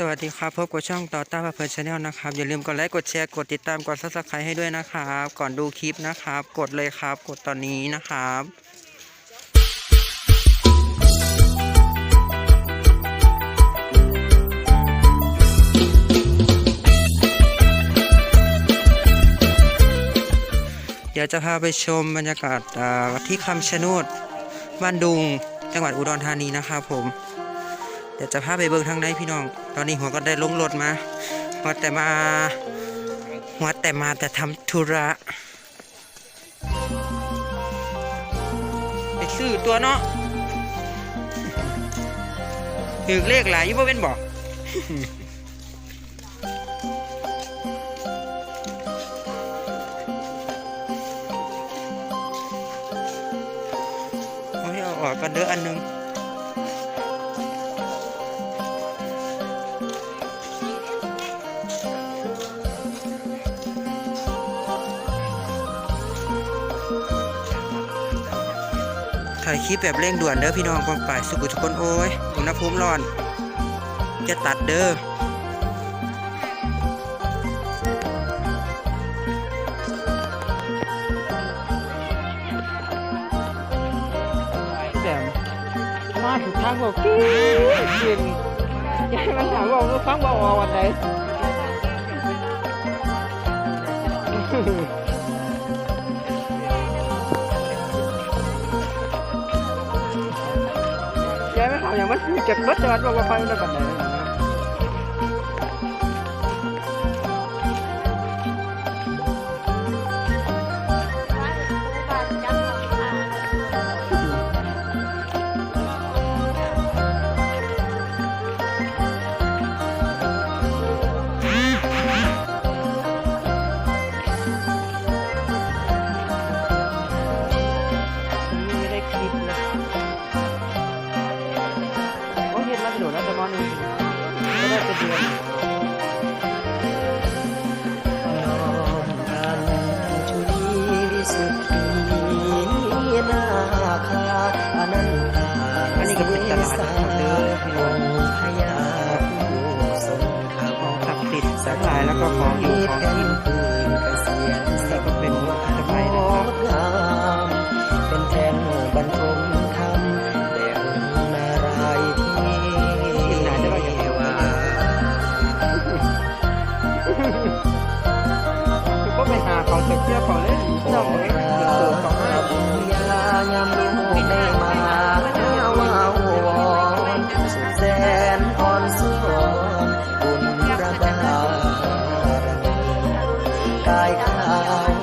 สวัสดีครับพบกับช่องต่อต้าพาเพลินชาแนลนะครับ อย่าลืมกดไลค์กดแชร์กดติดตามกดซับสไครต์ให้ด้วยนะครับ ก่อนดูคลิปนะครับ กดเลยครับ กดตอนนี้นะครับเดี๋ยวจะพาไปชมบรรยากาศที่คำชะโนดบ้านดุง จังหวัดอุดรธานีนะครับผม เดี๋ยวจะพาไปเบิ่งทางในพี่น้อง ตอนนี้หัวก็ได้ลงรถมาหัวแต่มาหัวแต่มาแต่ทำธุระไปซื้อตัวเนาะถือเลขหลายยี่บ่เป็นบอกเอาให้เอาออกกันเด้ออันหนึง ถ่ายคลิปแบบเร่งด่วนเด้อพี่น้องกองป่ายสุกุทุกคนโอ้ยอุณหภูมิร้อน จะตัดเด้อมมาถึงทางบอกกินยายมันถามว่าฟังบอกว่าวันไหน ยายไม่ถามอย่างมันเก็ อยู่แล้วเดมอนนี้ก็ได้เป็นเดือนชุลีวิสุทธินาคาอนันตาอันนี้ก็เป็นตลาดนะครับเด้อพี่น้องพยาผู้ทรงธรรมของศักดิ์สิทธิ์ทั้งหลายแล้วก็ของอยู่ของกินคืนเกษียณ เที่ยวเป่าเล่นเจ้าเล็กเกิดต่อมาเวลายามลูกได้มาว่าวอนสุดแสนอ่อนสอนบุญระบารกายขาว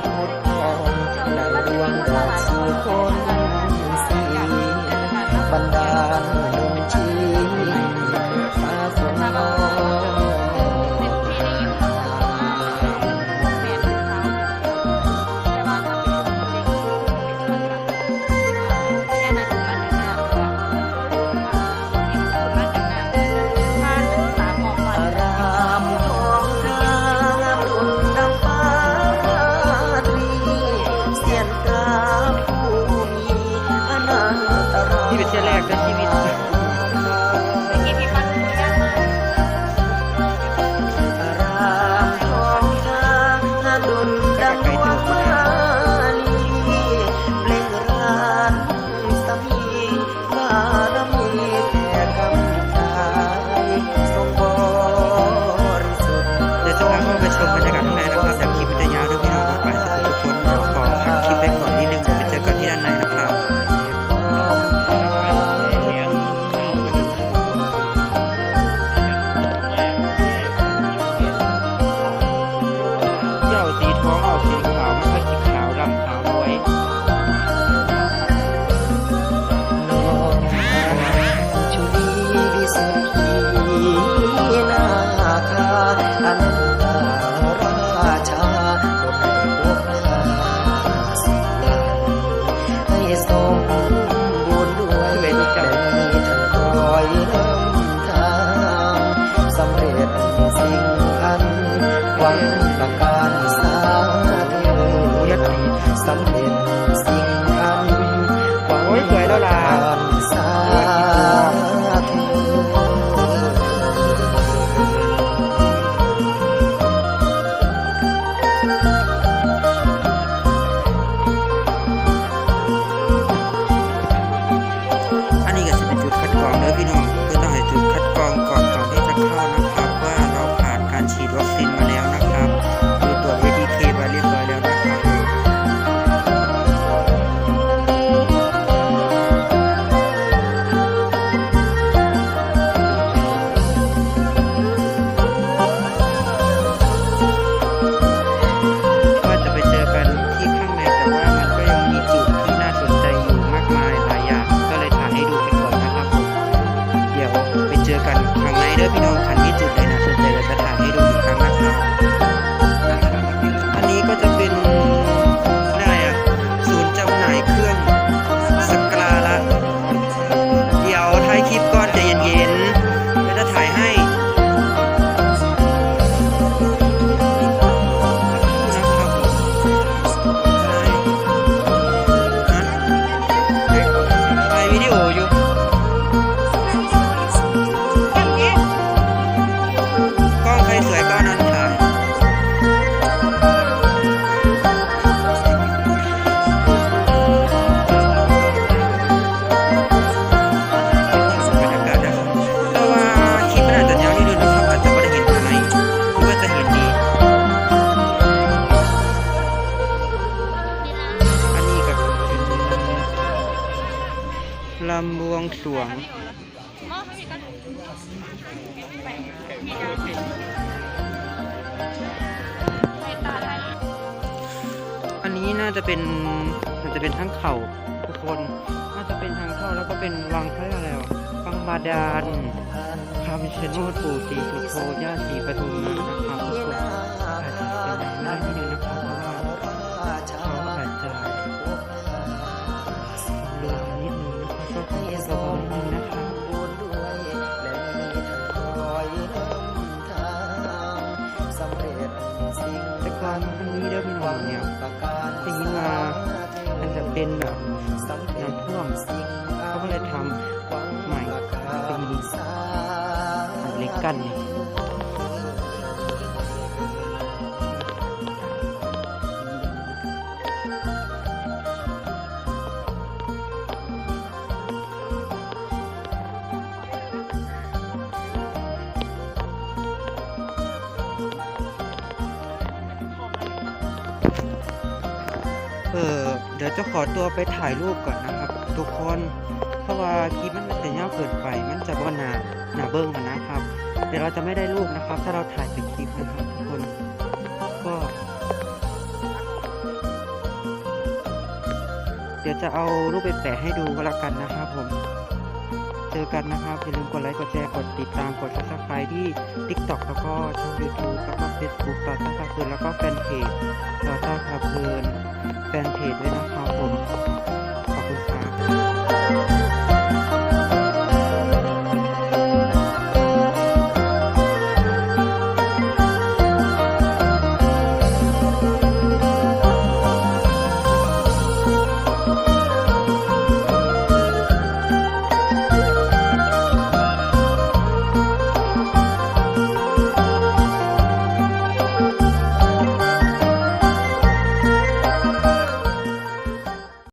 Rock and Connect. ลำบวงสวง อันนี้น่าจะเป็นน่าจะเป็นทั้งเขาทุกคนน่าจะเป็นทางเข้าแล้วก็เป็นวังเขาเรียกอะไรวะวังบาดาลคำชะโนดปู่ศรีสุโธย่าศรีปทุมนะครับทุกคนอาจจะเป็นไม่ได้นิดนึง เป็นแบบสำเร็จน้ำท่วมสิ่งเขาก็เลยทำหวังใหม่เป็นสาอันเล็กกันเออ เดี๋ยวจะขอตัวไปถ่ายรูปก่อนนะครับ ทุกคน เพราะว่าคลิปมันจะยาวเกินไป มันจะบ่หนาหนาเบิ้งกันนะครับ เดี๋ยวเราจะไม่ได้รูปนะครับ ถ้าเราถ่ายเป็นคลิปนะครับทุกคน ก็ เดี๋ยวจะเอารูปไปแปะให้ดูก็แล้วกันนะครับผม เจอกันนะครับอย่าลืมกดไลค์กดแชร์กดติดตามกดซับสไครต์ที่ TikTok แล้วก็ช่อง YouTube แล้วก็ Facebook ต่อต้าพาเพลินแล้วก็แฟนเพจต่อต้าพาเพลินแฟนเพจด้วยนะครับผม